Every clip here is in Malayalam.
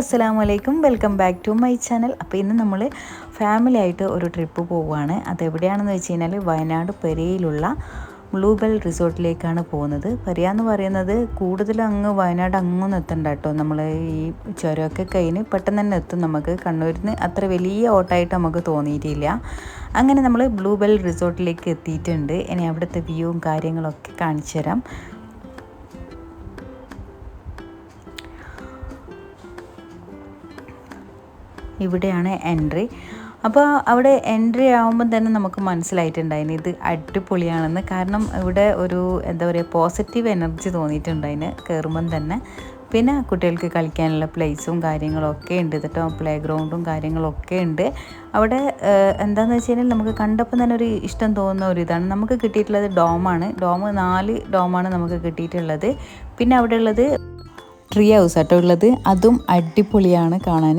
അസ്സാം വലൈക്കും welcome back to my channel. അപ്പോൾ ഇന്ന് നമ്മൾ ഫാമിലി ആയിട്ട് ഒരു ട്രിപ്പ് പോവുകയാണ്. അതെവിടെയാണെന്ന് വെച്ച് കഴിഞ്ഞാൽ വയനാട് പെരയിലുള്ള ബ്ലൂബെൽ റിസോർട്ടിലേക്കാണ് പോകുന്നത്. പെരിയ എന്ന് പറയുന്നത് കൂടുതലും അങ്ങ് വയനാട് അങ്ങൊന്നും എത്തണ്ട കേട്ടോ. നമ്മൾ ഈ ചുരമൊക്കെ കഴിഞ്ഞ് പെട്ടെന്ന് തന്നെ എത്തും നമുക്ക്. കണ്ണൂരിൽ നിന്ന് അത്ര വലിയ ഓട്ടമായിട്ട് നമുക്ക് തോന്നിയിട്ടില്ല. അങ്ങനെ നമ്മൾ ബ്ലൂബെൽ റിസോർട്ടിലേക്ക് എത്തിയിട്ടുണ്ട്. ഇനി അവിടുത്തെ വ്യൂവും കാര്യങ്ങളൊക്കെ കാണിച്ചു തരാം. ഇവിടെയാണ് എൻട്രി അപ്പോൾ അവിടെ എൻട്രി ആകുമ്പോൾ തന്നെ നമുക്ക് മനസ്സിലായിട്ടുണ്ടായിന് ഇത് അടിപൊളിയാണെന്ന്. കാരണം ഇവിടെ ഒരു എന്താ പറയുക പോസിറ്റീവ് എനർജി തോന്നിയിട്ടുണ്ടായിന് കയറുമ്പം തന്നെ. പിന്നെ കുട്ടികൾക്ക് കളിക്കാനുള്ള പ്ലേസും കാര്യങ്ങളൊക്കെ ഉണ്ട്. കേട്ടോ പ്ലേ ഗ്രൗണ്ടും കാര്യങ്ങളൊക്കെ ഉണ്ട്. അവിടെ എന്താണെന്ന് വെച്ച് കഴിഞ്ഞാൽ നമുക്ക് കണ്ടപ്പോൾ തന്നെ ഒരു ഇഷ്ടം തോന്നുന്ന ഒരു ഇതാണ്. നമുക്ക് കിട്ടിയിട്ടുള്ളത് ഡോമാണ് ഡോം നാല് ഡോമാണ് നമുക്ക് കിട്ടിയിട്ടുള്ളത്. പിന്നെ അവിടെ ഉള്ളത് ട്രീ ഹൗസ് ആട്ടോ ഉള്ളത്. അതും അടിപൊളിയാണ് കാണാൻ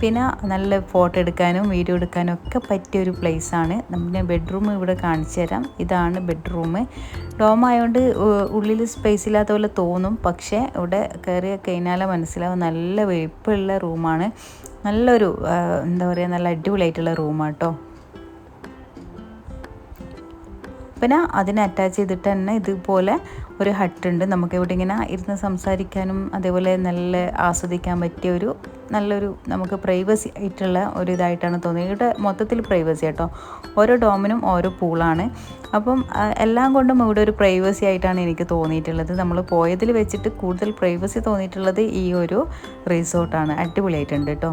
പിന്നെ നല്ല ഫോട്ടോ എടുക്കാനും വീഡിയോ എടുക്കാനും ഒക്കെ പറ്റിയ ഒരു പ്ലേസാണ് നമ്മുടെ ബെഡ്റൂം ഇവിടെ കാണിച്ചു തരാം. ഇതാണ് ബെഡ്റൂം ഡോം ആയതുകൊണ്ട് ഉള്ളിൽ സ്പേസ് ഇല്ലാത്ത പോലെ തോന്നും. പക്ഷേ ഇവിടെ കയറി കഴിഞ്ഞാൽ മനസ്സിലാവും നല്ല വെളുപ്പുള്ള റൂമാണ് നല്ലൊരു എന്താ പറയുക നല്ല അടിപൊളിയായിട്ടുള്ള റൂമാട്ടോ പിന്നെ അതിനെ അറ്റാച്ച് ചെയ്തിട്ട് തന്നെ ഇതുപോലെ ഒരു ഹട്ടുണ്ട് നമുക്ക് ഇവിടെ ഇങ്ങനെ ഇരുന്ന് സംസാരിക്കാനും അതേപോലെ നല്ല ആസ്വദിക്കാൻ പറ്റിയ ഒരു നല്ലൊരു നമുക്ക് പ്രൈവസി ആയിട്ടുള്ള ഒരു ഇതായിട്ടാണ് തോന്നിയത്. ഇവിടെ മൊത്തത്തിൽ പ്രൈവസി കേട്ടോ ഓരോ ഡോമിനും ഓരോ പൂളാണ് അപ്പം എല്ലാം കൊണ്ടും ഇവിടെ ഒരു പ്രൈവസി ആയിട്ടാണ് എനിക്ക് തോന്നിയിട്ടുള്ളത്. നമ്മൾ പോയതിൽ വെച്ചിട്ട് കൂടുതൽ പ്രൈവസി തോന്നിയിട്ടുള്ളത് ഈ ഒരു റിസോർട്ടാണ് അടിപൊളിയായിട്ടുണ്ട് കേട്ടോ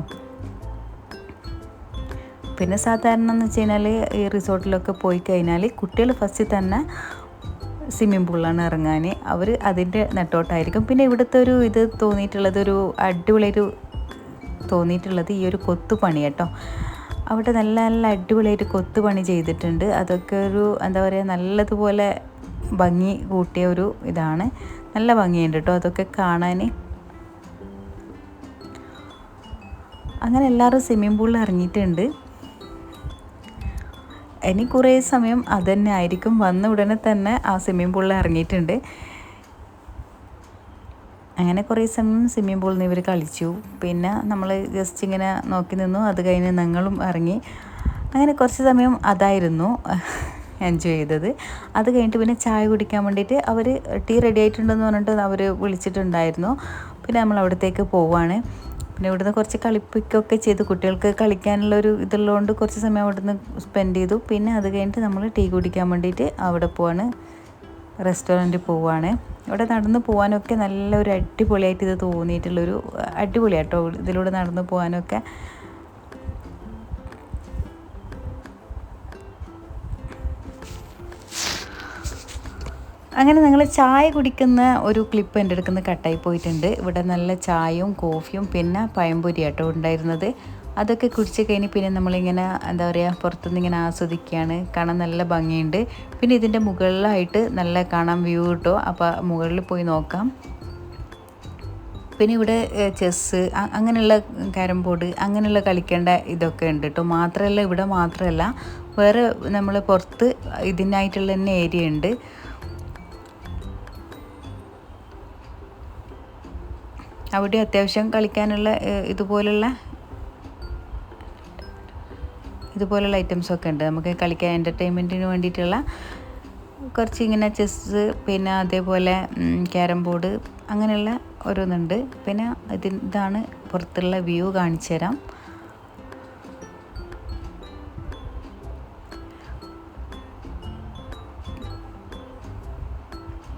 പിന്നെ സാധാരണ എന്ന് വെച്ച് കഴിഞ്ഞാൽ ഈ റിസോർട്ടിലൊക്കെ പോയി കഴിഞ്ഞാൽ കുട്ടികൾ ഫസ്റ്റ് തന്നെ സ്വിമ്മിംഗ് പൂളിലാണ് ഇറങ്ങാൻ അവർ അതിന്റെ നെട്ടോട്ടായിരിക്കും. പിന്നെ ഇവിടുത്തെ ഒരു ഇത് തോന്നിയിട്ടുള്ളത് ഒരു അടിപൊളിയൊരു തോന്നിയിട്ടുള്ളത് ഈ ഒരു കൊത്തുപണി കേട്ടോ. അവിടെ നല്ല നല്ല അടിപൊളിയായിട്ട് കൊത്തുപണി ചെയ്തിട്ടുണ്ട്. അതൊക്കെ ഒരു എന്താ പറയുക നല്ലതുപോലെ ഭംഗി കൂട്ടിയ ഒരു ഇതാണ്. നല്ല ഭംഗിയുണ്ട് കേട്ടോ അതൊക്കെ കാണാൻ. അങ്ങനെ എല്ലാവരും സ്വിമ്മിംഗ് പൂളിൽ ഇറങ്ങിയിട്ടുണ്ട്. ഇനി കുറേ സമയം അതുതന്നെ ആയിരിക്കും. വന്ന ഉടനെ തന്നെ ആ സ്വിമ്മിംഗ് പൂളിൽ ഇറങ്ങിയിട്ടുണ്ട്. അങ്ങനെ കുറേ സമയം സ്വിമ്മിംഗ് പൂളിൽ നിന്ന് ഇവർ കളിച്ചു. പിന്നെ നമ്മൾ ജസ്റ്റ് ഇങ്ങനെ നോക്കി നിന്നു. അത് കഴിഞ്ഞ് ഞങ്ങളും ഇറങ്ങി. അങ്ങനെ കുറച്ച് സമയം അതായിരുന്നു എൻജോയ് ചെയ്തത്. അത് കഴിഞ്ഞിട്ട് പിന്നെ ചായ കുടിക്കാൻ വേണ്ടിയിട്ട് അവർ ടീ റെഡി ആയിട്ടുണ്ടെന്ന് പറഞ്ഞിട്ട് അവർ വിളിച്ചിട്ടുണ്ടായിരുന്നു. പിന്നെ നമ്മൾ അവിടത്തേക്ക് പോവാണ്. പിന്നെ ഇവിടുന്ന് കുറച്ച് കളിപ്പിക്കൊക്കെ ചെയ്തു. കുട്ടികൾക്ക് കളിക്കാനുള്ള ഒരു ഇതുള്ളതുകൊണ്ട് കുറച്ച് സമയം അവിടുന്ന് സ്പെൻഡ് ചെയ്തു. പിന്നെ അത് കഴിഞ്ഞിട്ട് നമ്മൾ ടീ കുടിക്കാൻ വേണ്ടിയിട്ട് അവിടെ പോവാണ്. റെസ്റ്റോറന്റിൽ പോവാണ്. ഇവിടെ നടന്നു പോകാനൊക്കെ നല്ലൊരു അടിപൊളിയായിട്ട് ഇത് തോന്നിയിട്ടുള്ളൊരു അടിപൊളിയാട്ടോ ഇതിലൂടെ നടന്നു പോകാനൊക്കെ അങ്ങനെ നിങ്ങൾ ചായ കുടിക്കുന്ന ഒരു ക്ലിപ്പ് എന്റെ അടുക്കുന്ന കട്ടായി പോയിട്ടുണ്ട്. ഇവിടെ നല്ല ചായയും കോഫിയും പിന്നെ പഴംപൊരി ആട്ടോ ഉണ്ടായിരുന്നത്. അതൊക്കെ കുടിച്ച് കഴിഞ്ഞ് പിന്നെ നമ്മളിങ്ങനെ എന്താ പറയുക പുറത്തുനിന്ന് ഇങ്ങനെ ആസ്വദിക്കുകയാണ്. കാണാൻ നല്ല ഭംഗിയുണ്ട്. പിന്നെ ഇതിന്റെ മുകളിലായിട്ട് നല്ല കാണാൻ വ്യൂ കിട്ടും? അപ്പോൾ മുകളിൽ പോയി നോക്കാം. പിന്നെ ഇവിടെ ചെസ്സ് അങ്ങനെയുള്ള ക്യാരം ബോർഡ് അങ്ങനെയുള്ള കളിക്കേണ്ട ഇതൊക്കെ ഉണ്ട് കേട്ടോ. മാത്രമല്ല ഇവിടെ മാത്രമല്ല വേറെ നമ്മൾ പുറത്ത് ഇതിനായിട്ടുള്ള തന്നെ ഏരിയ ഉണ്ട്. അവിടെ അത്യാവശ്യം കളിക്കാനുള്ള ഇതുപോലുള്ള ഇതുപോലുള്ള ഐറ്റംസൊക്കെ ഉണ്ട്. നമുക്ക് കളിക്കാൻ എന്റർടൈൻമെന്റിന് വേണ്ടിയിട്ടുള്ള കുറച്ച് ഇങ്ങനെ ചെസ്സ് പിന്നെ അതേപോലെ ക്യാരം ബോർഡ് അങ്ങനെയുള്ള ഓരോന്നുണ്ട്. പിന്നെ ഇതി ഇതാണ് പുറത്തുള്ള വ്യൂ കാണിച്ചു തരാം.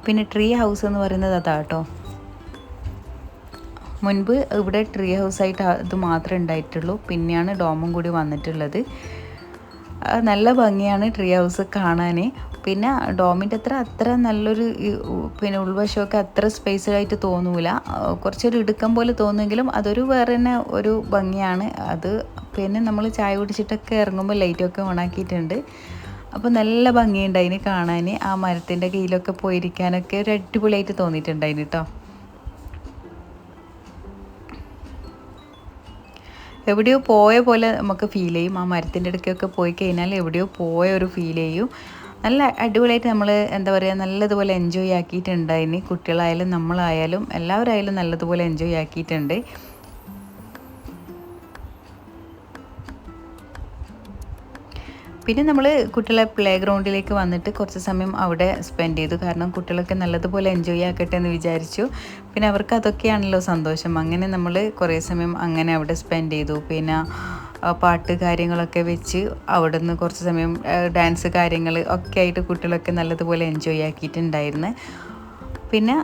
പിന്നെ ട്രീ ഹൗസ് എന്ന് പറയുന്നത് അതാ കേട്ടോ. മുൻപ് ഇവിടെ ട്രീ ഹൗസ് ആയിട്ട് അത് മാത്രമേ ഉണ്ടായിട്ടുള്ളൂ. പിന്നെയാണ് ഡോമും കൂടി വന്നിട്ടുള്ളത്. നല്ല ഭംഗിയാണ് ട്രീ ഹൗസ് കാണാൻ പിന്നെ ഡോമിന്റെ അത്ര അത്ര നല്ലൊരു പിന്നെ ഉൾവശമൊക്കെ അത്ര സ്പേസ് ആയിട്ട് തോന്നൂല. കുറച്ചൊരു ഇടുക്കം പോലെ തോന്നുമെങ്കിലും അതൊരു വേറെ തന്നെ ഒരു ഭംഗിയാണ്. അത് പിന്നെ നമ്മൾ ചായ കുടിച്ചിട്ടൊക്കെ ഇറങ്ങുമ്പോൾ ലൈറ്റൊക്കെ ഓണാക്കിയിട്ടുണ്ട് അപ്പോൾ നല്ല ഭംഗിയുണ്ട് അതിന് കാണാൻ ആ മരത്തിന്റെ കീഴിലൊക്കെ പോയിരിക്കാനൊക്കെ ഒരു അടിപൊളിയായിട്ട് തോന്നിയിട്ടുണ്ടായിന് കേട്ടോ എവിടെയോ പോയ പോലെ നമുക്ക് ഫീൽ ചെയ്യും. ആ മരത്തിന്റെ ഇടയ്ക്കൊക്കെ പോയി കഴിഞ്ഞാൽ എവിടെയോ പോയ ഒരു ഫീൽ ചെയ്യും. നല്ല അടിപൊളിയായിട്ട് നമ്മൾ എന്താ പറയുക നല്ലതുപോലെ എൻജോയ് ആക്കിയിട്ടുണ്ട്. അതിന് കുട്ടികളായാലും നമ്മളായാലും എല്ലാവരായാലും നല്ലതുപോലെ എൻജോയ് ആക്കിയിട്ടുണ്ട്. പിന്നെ നമ്മൾ കുട്ടികളെ പ്ലേ ഗ്രൗണ്ടിലേക്ക് വന്നിട്ട് കുറച്ച് സമയം അവിടെ സ്പെൻഡ് ചെയ്തു. കാരണം കുട്ടികളൊക്കെ നല്ലതുപോലെ എൻജോയ് ആക്കട്ടെ എന്ന് വിചാരിച്ചു. പിന്നെ അവർക്ക് അതൊക്കെയാണല്ലോ സന്തോഷം. അങ്ങനെ നമ്മൾ കുറേ സമയം അങ്ങനെ അവിടെ സ്പെൻഡ് ചെയ്തു. പിന്നെ പാട്ട് കാര്യങ്ങളൊക്കെ വെച്ച് അവിടെ നിന്ന് കുറച്ച് സമയം ഡാൻസ് കാര്യങ്ങൾ ഒക്കെ ആയിട്ട് കുട്ടികളൊക്കെ നല്ലതുപോലെ എൻജോയ് ആക്കിയിട്ടുണ്ടായിരുന്നു. പിന്നെ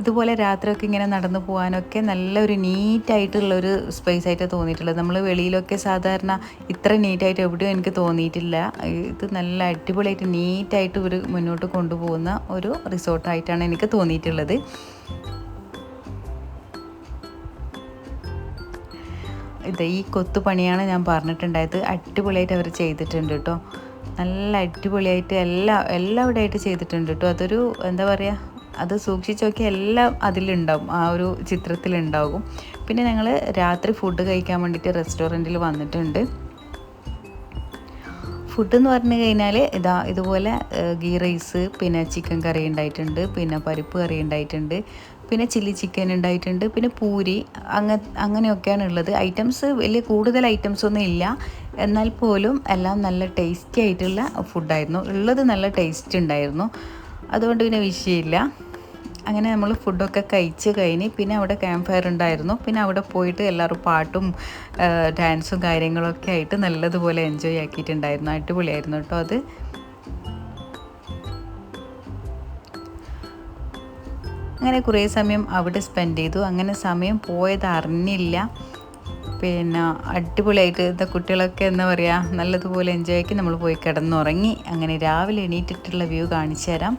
ഇതുപോലെ രാത്രിയൊക്കെ ഇങ്ങനെ നടന്നു പോകാനൊക്കെ നല്ലൊരു നീറ്റായിട്ടുള്ളൊരു സ്പേസ് ആയിട്ട് തോന്നിയിട്ടുള്ളത്. നമ്മൾ വെളിയിലൊക്കെ സാധാരണ ഇത്ര നീറ്റായിട്ട് എവിടെയും എനിക്ക് തോന്നിയിട്ടില്ല. ഇത് നല്ല അടിപൊളിയായിട്ട് നീറ്റായിട്ട് ഒരു മുന്നോട്ട് കൊണ്ടുപോകുന്ന ഒരു റിസോർട്ടായിട്ടാണ് എനിക്ക് തോന്നിയിട്ടുള്ളത്. ഇത് ഈ കൊത്തുപണിയാണ് ഞാൻ പറഞ്ഞിട്ടുണ്ടായത്. അടിപൊളിയായിട്ട് അവർ ചെയ്തിട്ടുണ്ട് കേട്ടോ. നല്ല അടിപൊളിയായിട്ട് എല്ലാ എല്ലാവിടെയായിട്ട് ചെയ്തിട്ടുണ്ട് കേട്ടോ. അതൊരു എന്താ പറയുക അത് സൂക്ഷിച്ച് നോക്കിയാൽ എല്ലാം അതിലുണ്ടാവും. ആ ഒരു ചിത്രത്തിലുണ്ടാകും. പിന്നെ ഞങ്ങൾ രാത്രി ഫുഡ് കഴിക്കാൻ വേണ്ടിയിട്ട് റെസ്റ്റോറന്റിൽ വന്നിട്ടുണ്ട്. ഫുഡ് എന്ന് പറഞ്ഞു കഴിഞ്ഞാൽ ഇതാ ഇതുപോലെ ഗീ റൈസ് പിന്നെ ചിക്കൻ കറി ഉണ്ടായിട്ടുണ്ട് പിന്നെ പരിപ്പ് കറി ഉണ്ടായിട്ടുണ്ട് പിന്നെ ചില്ലി ചിക്കൻ ഉണ്ടായിട്ടുണ്ട് പിന്നെ പൂരി അങ്ങ അങ്ങനെയൊക്കെയാണ് ഉള്ളത് ഐറ്റംസ് വലിയ കൂടുതൽ ഐറ്റംസ് ഒന്നും ഇല്ല. എന്നാൽ പോലും എല്ലാം നല്ല ടേസ്റ്റി ആയിട്ടുള്ള ഫുഡായിരുന്നു ഉള്ളത് നല്ല ടേസ്റ്റ് ഉണ്ടായിരുന്നു. അതുകൊണ്ട് പിന്നെ വിഷയമില്ല. അങ്ങനെ നമ്മൾ ഫുഡൊക്കെ കഴിച്ച് കഴിഞ്ഞ് പിന്നെ അവിടെ ക്യാമ്പ് ഫയർ ഉണ്ടായിരുന്നു. പിന്നെ അവിടെ പോയിട്ട് എല്ലാവരും പാട്ടും ഡാൻസും കാര്യങ്ങളൊക്കെ ആയിട്ട് നല്ലതുപോലെ എൻജോയ് ആക്കിയിട്ടുണ്ടായിരുന്നു. അടിപൊളിയായിരുന്നു കേട്ടോ അത്. അങ്ങനെ കുറേ സമയം അവിടെ സ്പെൻഡ് ചെയ്തു. അങ്ങനെ സമയം പോയത് അറിഞ്ഞില്ല. പിന്നെ അടിപൊളിയായിട്ട് ഇതാ കുട്ടികളൊക്കെ എന്താ പറയുക നല്ലതുപോലെ എൻജോയ് ആക്കി നമ്മൾ പോയി കിടന്നുറങ്ങി. അങ്ങനെ രാവിലെ എണീറ്റിട്ടുള്ള വ്യൂ കാണിച്ചു തരാം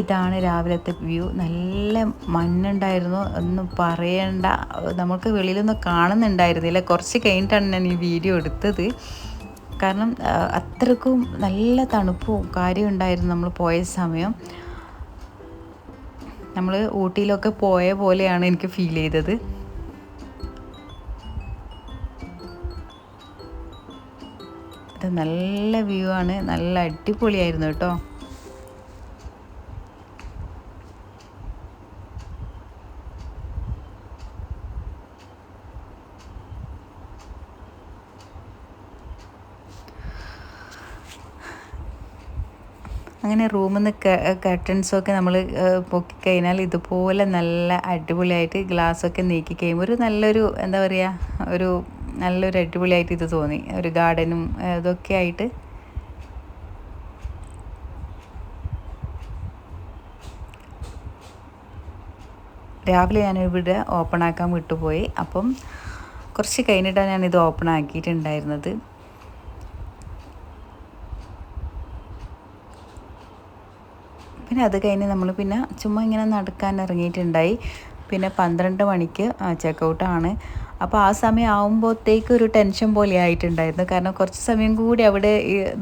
ഇതാണ് രാവിലത്തെ വ്യൂ. നല്ല മഞ്ഞുണ്ടായിരുന്നു ഒന്നും പറയണ്ട. നമുക്ക് വെളിയിലൊന്നും കാണുന്നുണ്ടായിരുന്നില്ല. കുറച്ച് കഴിഞ്ഞിട്ടാണ് ഞാൻ ഈ വീഡിയോ എടുത്തത്. കാരണം അത്രക്കും നല്ല തണുപ്പും കാര്യം ഉണ്ടായിരുന്നു നമ്മൾ പോയ സമയം. നമ്മൾ ഊട്ടിയിലൊക്കെ പോയ പോലെയാണ് എനിക്ക് ഫീൽ ചെയ്തത്. നല്ല വ്യൂ ആണ്. നല്ല അടിപൊളിയായിരുന്നു കേട്ടോ. അങ്ങനെ റൂമിൽ നിന്ന് കർട്ടൻസൊക്കെ നമ്മൾ പൊക്കിക്കഴിഞ്ഞാൽ ഇതുപോലെ നല്ല അടിപൊളിയായിട്ട് ഗ്ലാസ്സൊക്കെ നീക്കി കഴിയുമ്പോൾ ഒരു നല്ലൊരു എന്താ പറയുക ഒരു നല്ലൊരു അടിപൊളിയായിട്ട് ഇത് തോന്നി. ഒരു ഗാർഡനും ഇതൊക്കെ ആയിട്ട്. രാവിലെ ഞാൻ ഇവിടെ ഓപ്പൺ ആക്കാൻ വിട്ടുപോയി. അപ്പം കുറച്ച് കഴിഞ്ഞിട്ടാണ് ഞാനിത് ഓപ്പൺ ആക്കിയിട്ടുണ്ടായിരുന്നത് പിന്നെ അത് കഴിഞ്ഞ് നമ്മൾ പിന്നെ ചുമ്മാ ഇങ്ങനെ നടക്കാൻ ഇറങ്ങിയിട്ടുണ്ടായി. പിന്നെ പന്ത്രണ്ട് മണിക്ക് ചെക്കൗട്ടാണ് അപ്പോൾ ആ സമയം ആകുമ്പോഴത്തേക്ക് ഒരു ടെൻഷൻ പോലെ ആയിട്ടുണ്ടായിരുന്നു. കാരണം കുറച്ച് സമയം കൂടി അവിടെ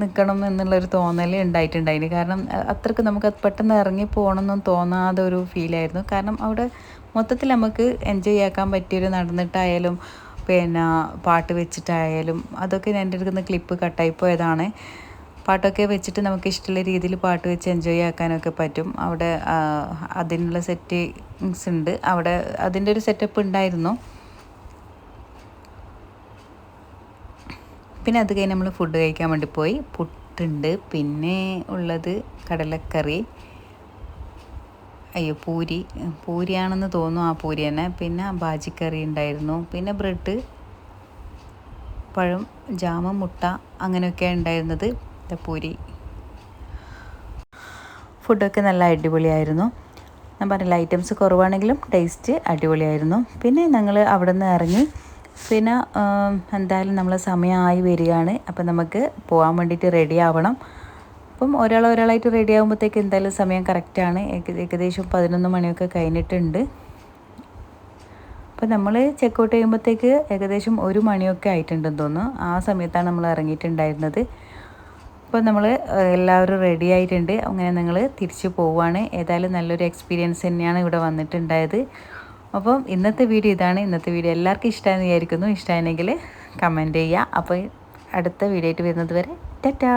നിൽക്കണം എന്നുള്ളൊരു തോന്നൽ ഉണ്ടായിട്ടുണ്ടായിരുന്നു കാരണം അത്രയ്ക്ക് നമുക്ക് പെട്ടെന്ന് ഇറങ്ങി പോകണമെന്നും തോന്നാതെ ഒരു ഫീലായിരുന്നു കാരണം അവിടെ മൊത്തത്തിൽ നമുക്ക് എൻജോയ് ആക്കാൻ പറ്റിയൊരു നടന്നിട്ടായാലും പിന്നെ പാട്ട് വെച്ചിട്ടായാലും അതൊക്കെ എന്റെ അടുക്കുന്ന ക്ലിപ്പ് കട്ടായി പോയതാണ്. പാട്ടൊക്കെ വെച്ചിട്ട് നമുക്ക് ഇഷ്ടമുള്ള രീതിയിൽ പാട്ട് വെച്ച് എൻജോയ് ആക്കാനൊക്കെ പറ്റും. അവിടെ അതിനുള്ള സെറ്റിങ്സ് ഉണ്ട്. അവിടെ അതിന്റെ ഒരു സെറ്റപ്പ് ഉണ്ടായിരുന്നു. പിന്നെ അത് കഴിഞ്ഞ് നമ്മൾ ഫുഡ് കഴിക്കാൻ വേണ്ടി പോയി. പുട്ടുണ്ട്. പിന്നെ ഉള്ളത് കടലക്കറി. അയ്യോ പൂരി. പൂരിയാണെന്ന് തോന്നുന്നു ആ പൂരി തന്നെ. പിന്നെ ബാജിക്കറി ഉണ്ടായിരുന്നു. പിന്നെ ബ്രെഡ് പഴം ജാമ മുട്ട അങ്ങനെയൊക്കെയാണ് ഉണ്ടായിരുന്നത്. പൂരി ഫുഡൊക്കെ നല്ല അടിപൊളിയായിരുന്നു. ഞാൻ പറഞ്ഞില്ല ഐറ്റംസ് കുറവാണെങ്കിലും ടേസ്റ്റ് അടിപൊളിയായിരുന്നു. പിന്നെ ഞങ്ങൾ അവിടെ നിന്ന് ഇറങ്ങി പിന്നെ എന്തായാലും നമ്മൾ സമയമായി വരികയാണ്. അപ്പം നമുക്ക് പോകാൻ വേണ്ടിയിട്ട് റെഡി ആവണം. അപ്പം ഒരാൾ ഒരാളായിട്ട് റെഡി ആകുമ്പോഴത്തേക്ക് എന്തായാലും സമയം കറക്റ്റാണ് ഏകദേശം പതിനൊന്ന് മണിയൊക്കെ കഴിഞ്ഞിട്ടുണ്ട്. അപ്പം നമ്മൾ ചെക്ക് ഔട്ട് ചെയ്യുമ്പോഴത്തേക്ക് ഏകദേശം ഒരു മണിയൊക്കെ ആയിട്ടുണ്ടെന്ന് തോന്നുന്നു. ആ സമയത്താണ് നമ്മൾ ഇറങ്ങിയിട്ടുണ്ടായിരുന്നത്. അപ്പോൾ നമ്മൾ എല്ലാവരും റെഡി ആയിട്ടുണ്ട്. അങ്ങനെ നിങ്ങൾ തിരിച്ചു പോവുകയാണ്. ഏതായാലും നല്ലൊരു എക്സ്പീരിയൻസ് തന്നെയാണ് ഇവിടെ വന്നിട്ടുണ്ടായത്. അപ്പം ഇന്നത്തെ വീഡിയോ ഇതാണ്. ഇന്നത്തെ വീഡിയോ എല്ലാവർക്കും ഇഷ്ടമായെന്ന് വിചാരിക്കുന്നു. ഇഷ്ടമായെങ്കിൽ കമന്റ് ചെയ്യുക. അപ്പോൾ അടുത്ത വീഡിയോ ആയിട്ട് വരുന്നത് വരെ ടാറ്റാ!